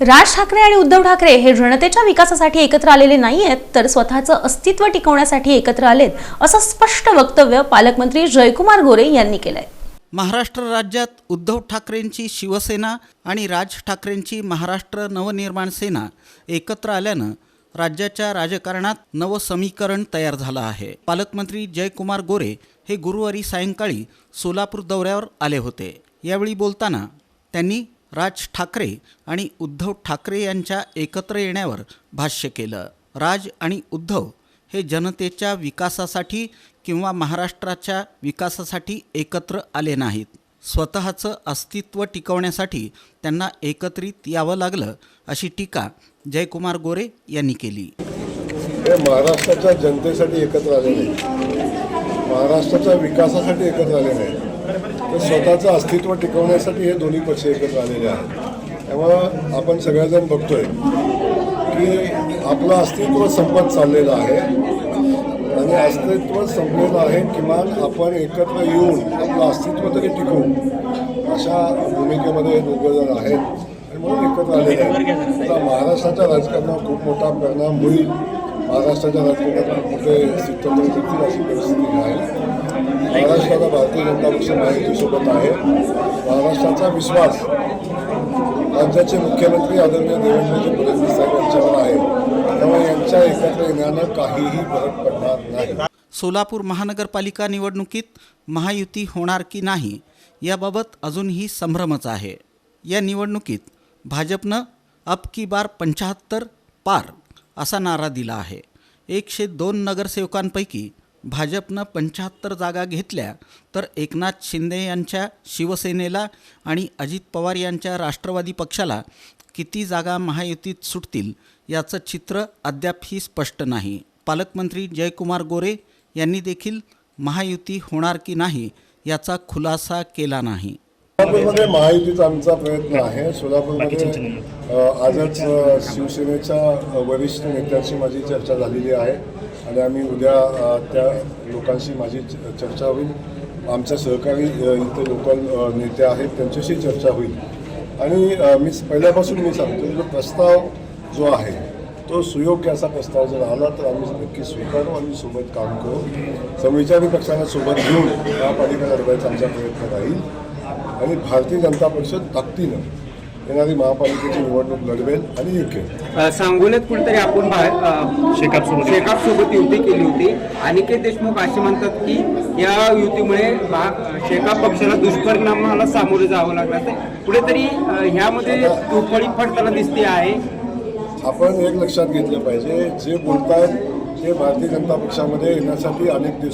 राज ठाकरे आणि उद्धव ठाकरे हे जनतेच्या विकासासाठी एकत्र आलेले नाही आहेत तर स्वतःचं अस्तित्व टिकवण्यासाठी एकत्र आलेत असं स्पष्ट वक्तव्य पालकमंत्री जयकुमार गोरे यांनी केलंय. महाराष्ट्र राज्यात उद्धव ठाकरेंची शिवसेना आणि राज ठाकरेंची महाराष्ट्र नवनिर्माण सेना एकत्र आल्यानं राज्याच्या राजकारणात नवसमीकरण तयार झालं आहे. पालकमंत्री जयकुमार गोरे हे गुरुवारी सायंकाळी सोलापूर दौऱ्यावर आले होते. यावेळी बोलताना त्यांनी राज ठाकरे आणि उद्धव ठाकरे यांच्या एकत्र येण्यावर भाष्य केलं. राज आणि उद्धव हे जनतेच्या विकासासाठी किंवा महाराष्ट्राच्या विकासासाठी एकत्र आले नाहीत. स्वतःचं अस्तित्व टिकवण्यासाठी त्यांना एकत्रित यावं लागलं अशी टीका जयकुमार गोरे यांनी केली. महाराष्ट्राच्या जनतेसाठी एकत्र आले नाही महाराष्ट्राच्या विकासासाठी एकत्र आले नाही तर स्वतःचं अस्तित्व टिकवण्यासाठी हे दोन्ही पक्ष एकत्र आलेले आहेत. तेव्हा आपण सगळेजण बघतोय की आपलं अस्तित्व संपत चाललेलं आहे आणि अस्तित्व संपलेलं आहे किमान आपण एकत्र येऊन आपलं अस्तित्व तरी टिकवू अशा भूमिकेमध्ये दोघंजण आहेत आणि म्हणून एकत्र आलेले आहेत. महाराष्ट्राच्या राजकारणावर खूप मोठा परिणाम होईल. महाराष्ट्राच्या राजकारणात मोठे सिद्धांत देखील अशी परिस्थिती आहे महाराष्ट्राचा भारतीय जनता पक्ष माहितीसोबत आहे. महाराष्ट्राचा विश्वास राज्याचे मुख्यमंत्री आदरणीय देवेंद्रजी फडणवीस साहेब यांच्यावर आहे. त्यामुळे यांच्या एकत्र येण्यानं काहीही फरक पडणार नाही. सोलापूर महानगरपालिका निवडणुकीत महायुती होणार की नाही याबाबत अजूनही संभ्रमच आहे. या निवडणुकीत भाजपनं अब की बार पंच्याहत्तर पार असा नारा दिला आहे. एकशे दोन नगरसेवकांपैकी भाजपनं पंच्याहत्तर जागा घेतल्या तर एकनाथ शिंदे यांच्या शिवसेनेला आणि अजित पवार यांच्या राष्ट्रवादी पक्षाला किती जागा महायुतीत सुटतील याचं चित्र अद्यापही स्पष्ट नाही. पालकमंत्री जयकुमार गोरे यांनी देखील महायुती होणार की नाही याचा खुलासा केला नाही. सोलापूरमध्ये महायुतीचा आमचा प्रयत्न आहे. सोलापूरमध्ये आजच शिवसेनेच्या वरिष्ठ नेत्यांशी माझी चर्चा झालेली आहे. आणि आम्ही उद्या त्या लोकांशी माझी चर्चा होईल. आमच्या सहकारी इथे लोकल नेते आहेत त्यांच्याशी चर्चा होईल. आणि मी पहिल्यापासून मी सांगतो जो प्रस्ताव जो आहे तो सुयोग्य असा प्रस्ताव जर आला तर आम्ही नक्की स्वीकारू आणि सोबत काम करू. समविचारी पक्षांना सोबत घेऊन महापालिका लढवायचा आमचा प्रयत्न राहील. आणि भारतीय जनता पक्ष ताकदीनं येणारी महापालिकेची निवडणूक लढवेल आणि जिंकेल सांगोल्यात कुठेतरी आपण शेकाप सोबत युती केली होती. अनिकेत देशमुख असे म्हणतात की या युतीमुळे शेकाप पक्षाला दुष्परिणामाला सामोरे जावं लागलं तर कुठेतरी ह्यामध्ये दुफळी फडताना दिसते आहे. आपण एक लक्षात घेतलं पाहिजे. जे बोलतायत ते भारतीय जनता पक्षामध्ये येण्यासाठी अनेक दिवस